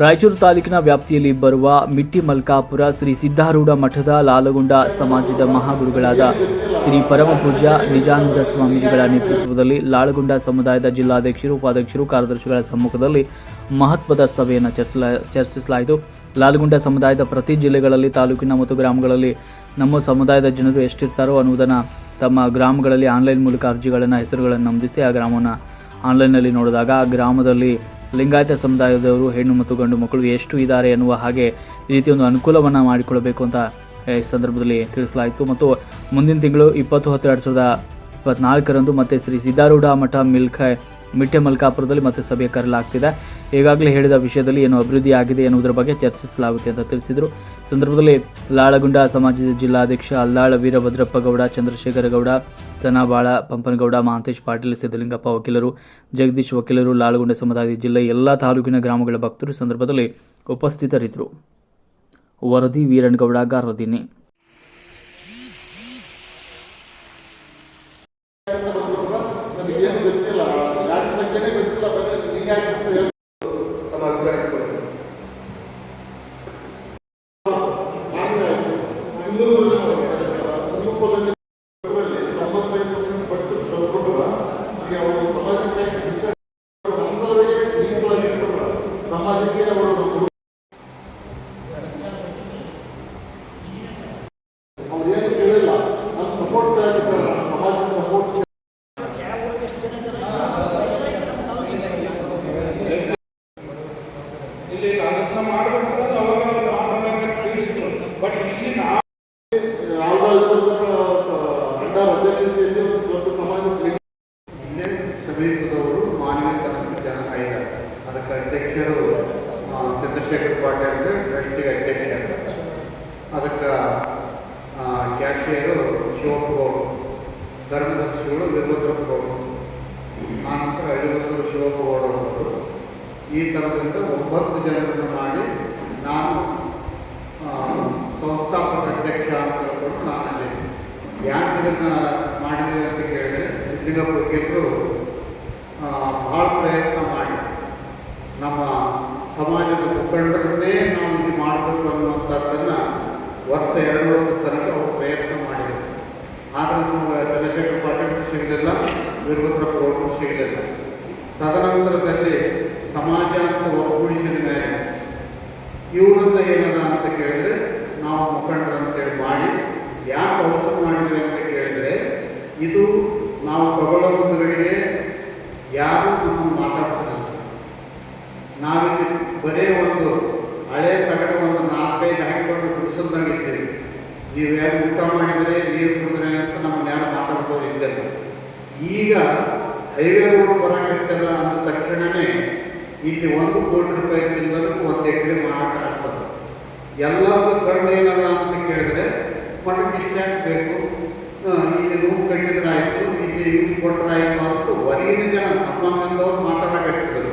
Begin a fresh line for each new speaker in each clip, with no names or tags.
ರಾಯಚೂರು ತಾಲೂಕಿನ ವ್ಯಾಪ್ತಿಯಲ್ಲಿ ಬರುವ ಮಿಟ್ಟಿ ಮಲ್ಕಾಪುರ ಶ್ರೀ ಸಿದ್ಧಾರೂಢ ಮಠದ ಲಾಲಗುಂಡ ಸಮಾಜದ ಮಹಾಗುರುಗಳಾದ ಶ್ರೀ ಪರಮಪೂಜ್ಯ ನಿಜಾನಂದ ಸ್ವಾಮೀಜಿಗಳ ನೇತೃತ್ವದಲ್ಲಿ ಲಾಳಗುಂಡ ಸಮುದಾಯದ ಜಿಲ್ಲಾಧ್ಯಕ್ಷರು, ಉಪಾಧ್ಯಕ್ಷರು, ಕಾರ್ಯದರ್ಶಿಗಳ ಸಮ್ಮುಖದಲ್ಲಿ ಮಹತ್ವದ ಸಭೆಯನ್ನು ಚರ್ಚಿಸಲ ಚರ್ಚಿಸಲಾಯಿತು. ಲಾಲಗುಂಡ ಸಮುದಾಯದ ಪ್ರತಿ ಜಿಲ್ಲೆಗಳಲ್ಲಿ, ತಾಲೂಕಿನ ಮತ್ತು ಗ್ರಾಮಗಳಲ್ಲಿ ನಮ್ಮ ಸಮುದಾಯದ ಜನರು ಎಷ್ಟಿರ್ತಾರೋ ಅನ್ನುವುದನ್ನು ತಮ್ಮ ಗ್ರಾಮಗಳಲ್ಲಿ ಆನ್ಲೈನ್ ಮೂಲಕ ಅರ್ಜಿಗಳನ್ನು, ಹೆಸರುಗಳನ್ನು ನಮೂದಿಸಿ ಆ ಗ್ರಾಮವನ್ನು ಆನ್ಲೈನ್ನಲ್ಲಿ ನೋಡಿದಾಗ ಆ ಗ್ರಾಮದಲ್ಲಿ ಲಿಂಗಾಯತ ಸಮುದಾಯದವರು, ಹೆಣ್ಣು ಮತ್ತು ಗಂಡು ಮಕ್ಕಳು ಎಷ್ಟು ಇದ್ದಾರೆ ಎನ್ನುವ ಹಾಗೆ ಈ ರೀತಿ ಒಂದು ಅನುಕೂಲವನ್ನು ಮಾಡಿಕೊಳ್ಳಬೇಕು ಅಂತ ಈ ಸಂದರ್ಭದಲ್ಲಿ ತಿಳಿಸಲಾಯಿತು. ಮತ್ತು ಮುಂದಿನ ತಿಂಗಳು ಇಪ್ಪತ್ತು ಹತ್ತು ಎರಡು ಸಾವಿರದ ಇಪ್ಪತ್ನಾಲ್ಕರಂದು ಮತ್ತೆ ಶ್ರೀ ಸಿದ್ಧಾರೂಢ ಮಠ ಮಿಲ್ಕ ಮಿಟ್ಟೆ ಮಲ್ಕಾಪುರದಲ್ಲಿ ಮತ್ತೆ ಸಭೆ ಕರೆಯಲಾಗ್ತಿದೆ. ಈಗಾಗಲೇ ಹೇಳಿದ ವಿಷಯದಲ್ಲಿ ಏನು ಅಭಿವೃದ್ಧಿ ಆಗಿದೆ ಎನ್ನುವುದರ ಬಗ್ಗೆ ಚರ್ಚಿಸಲಾಗುತ್ತೆ ಅಂತ ತಿಳಿಸಿದರು. ಸಂದರ್ಭದಲ್ಲಿ ಲಾಳಗುಂಡ ಸಮಾಜದ ಜಿಲ್ಲಾಧ್ಯಕ್ಷ ಅಲ್ಲಾಳ ವೀರಭದ್ರಪ್ಪ ಗೌಡ, ಚಂದ್ರಶೇಖರ ಗೌಡ, ಸನಾಬಾಳ, ಪಂಪನಗೌಡ ಮಹಾಂತೇಶ್ ಪಾಟೀಲ್, ಸಿದ್ದಲಿಂಗಪ್ಪ ವಕೀಲರು, ಜಗದೀಶ್ ವಕೀಲರು, ಲಾಳಗುಂಡ ಸಮುದಾಯದ ಜಿಲ್ಲೆಯ ಎಲ್ಲ ತಾಲೂಕಿನ ಗ್ರಾಮಗಳ ಭಕ್ತರು ಸಂದರ್ಭದಲ್ಲಿ ಉಪಸ್ಥಿತರಿದ್ದರು. ವರದಿ ವೀರಣ್ಣಗೌಡ ಗಾರದಿನಿ
ಅವರು ಅವ್ರು ಏನು ಕೇಳಿಲ್ಲ ನಮ್ಮ ಸಪೋರ್ಟ್ ಸರ್ ಸಮಾಜದ ಸಪೋರ್ಟ್
ಇಲ್ಲಿ ಅದನ್ನ ಮಾಡಬೇಕಂದ್ರೆ ಅವಾಗ ಆಟೋಮ್ಯಾಟಿಕ್ ತಿಳಿಸಿದ್ರು ಬಟ್ ಇಲ್ಲಿ ನಾವು
ಯಾವುದೋ ಅಂಡರ್ ಅಧ್ಯಕ್ಷತೆಯಲ್ಲಿ ಒಂದು ದೊಡ್ಡ ಸಮಾಜಕ್ಕೆ
ಇಲ್ಲೇ ಸಮೀಪದವರು ಮಾನವೀಯತನಕ್ಕೆ ಜನ ಇದ್ದಾರೆ ಅದಕ್ಕೆ ಅಧ್ಯಕ್ಷರು ಆ, ಚಂದ್ರಶೇಖರ್ ಪಾಟೀಲ್ ಅಂದರೆ ಟ್ರಸ್ಟಿಗೆ ಅಧ್ಯಕ್ಷರು ಅದಕ್ಕೆ ಆ, ಕ್ಯಾಶಿಯರು ಶಿವಪ್ಪ ಗೌಡ್ರು ಧರ್ಮದರ್ಶಿಗಳು ವೀರಭದ್ರಪ್ಪ ಗೌಡ್ರು ಆನಂತರ ಅಳಿಬಸರು ಶಿವಪ್ಪ ಗೌಡರು ಈ ಥರದಿಂದ ಒಂಬತ್ತು ಜನರನ್ನು ಮಾಡಿ ನಾನು ಸಂಸ್ಥಾಪಕ ಅಧ್ಯಕ್ಷ ಅಂತ ಹೇಳ್ಕೊಂಡು ನಾನು ಅದೇ ಯಾಕೆ ಇದನ್ನು ಮಾಡಿದ್ವಿ ಅಂತ ಕೇಳಿದರೆ ಸಿದ್ಧಗಪ್ಪ ಭಾಳ ಪ್ರಯತ್ನ ಮಾಡಿ. ನಮ್ಮ ಸಮಾಜದ ಮುಖಂಡರನ್ನೇ ನಾವು ಇದು ಮಾಡಬೇಕು ಅನ್ನುವಂಥದ್ದನ್ನು ವರ್ಷ ಎರಡು ವರ್ಷದ ತನಕ ಅವರು ಪ್ರಯತ್ನ ಮಾಡಿದರು. ಆದರೆ ನಮಗೆ ಚಂದ್ರಶೇಖರ್ ಪಾಟೀಲ್ ಸಿಗಲಿಲ್ಲ ವೀರಭದ್ರಪ್ಪ ಅವರು ಸಿಗಲಿಲ್ಲ. ತದನಂತರದಲ್ಲಿ ಸಮಾಜ ಅಂತ ಒಗ್ಗೂಡಿಸಿದ ಮೇಲೆ ಇವರನ್ನ ಏನದ ಅಂತ ಕೇಳಿದ್ರೆ, ನಾವು ಮುಖಂಡರು ಅಂತೇಳಿ ಮಾಡಿ, ಯಾಕೆ ಅವಸರ ಮಾಡಿದ್ವಿ ಅಂತ ಕೇಳಿದರೆ, ಇದು ನಾವು ತಗೊಳ್ಳೋ ಮುಂದುಗಡೆಗೆ ಯಾರು ನಮ್ಮನ್ನು ಮಾತಾಡ್ಸಲ್ಲ. ನಾವಿಲ್ಲಿ ಬರೇ ಒಂದು ನೀವು ಯಾರು ಊಟ ಮಾಡಿದರೆ ನೀರು ಕುಡಿದ್ರೆ ಅಂತ ನಮ್ಮನ್ನು ಯಾರು ಮಾತಾಡ್ಬೋದು ಇದ್ದಲ್ಲ ಈಗ ಹೈವೇ ರೋಡ್ ಬರಾಕತ್ತಲ್ಲ ಅಂದ ತಕ್ಷಣವೇ ಇಲ್ಲಿ ಒಂದು ಕೋಟಿ ರೂಪಾಯಿ ಚಿಲ್ಲರೂ ಒಂದು ಎಕರೆ ಮಾರಾಟ ಆಗ್ತದೆ ಎಲ್ಲರದ್ದು ಕಣ್ಣು ಏನದ ಅಂತ ಕೇಳಿದ್ರೆ ಮಠಕ್ಕೆ ಇಷ್ಟ ಬೇಕು? ಇಲ್ಲಿ ನೋವು ಕಟ್ಟಿದ್ರೆ ಆಯಿತು, ಇಲ್ಲಿ ಇವ್ರು ಕೊಟ್ಟರೆ ಆಯಿತು ಅಂತ ಹೊರಗಿನ ಜನ ಸಂಬಂಧದವ್ರು ಮಾತಾಡಕತ್ತಿದ್ರು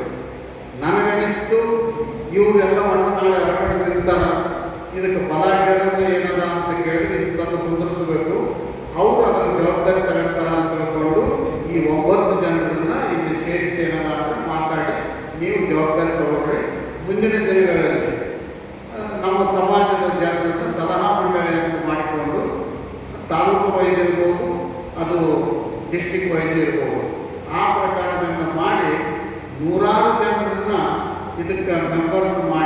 ನನಗನಿಸ್ತು ಇವರೆಲ್ಲ ಮಠ ನಾಳೆ ಹೊರಗಡೆ ನಿಂತಾರ ಇದಕ್ಕೆ ಬಲಾಢ್ಯರನ್ನ ಏನದ ಅಂತ ಕೇಳಿದ್ರೆ ಇದು ತಂದು ಕುಂದಿರಿಸಬೇಕು ಅವರು ಅದರ ಜವಾಬ್ದಾರಿ ತಗೊಂತಾರ ಅಂತ ತಿಳ್ಕೊಂಡು ಈ ಒಂಬತ್ತು ಜನರನ್ನ ಇಲ್ಲಿ ಸೇರಿಸಿ ಏನದ ಅಂತ ಮಾತಾಡಿ ನೀವು ತಗೊಂಡ್ರೆ ಮುಂದಿನ ದಿನಗಳಲ್ಲಿ ನಮ್ಮ ಸಮಾಜದ ಜನರನ್ನು ಸಲಹಾ ಮಂಡಳಿಯನ್ನು ಮಾಡಿಕೊಂಡು ತಾಲೂಕು ವೈದ್ಯ ಇರ್ಬೋದು, ಅದು ಡಿಸ್ಟಿಕ್ ವೈದ್ಯ ಇರ್ಬೋದು, ಆ ಪ್ರಕಾರದಿಂದ ಮಾಡಿ ನೂರಾರು ಜನರನ್ನು ಇದಕ್ಕೆ ಮೆಂಬರ್ನ ಮಾಡಿ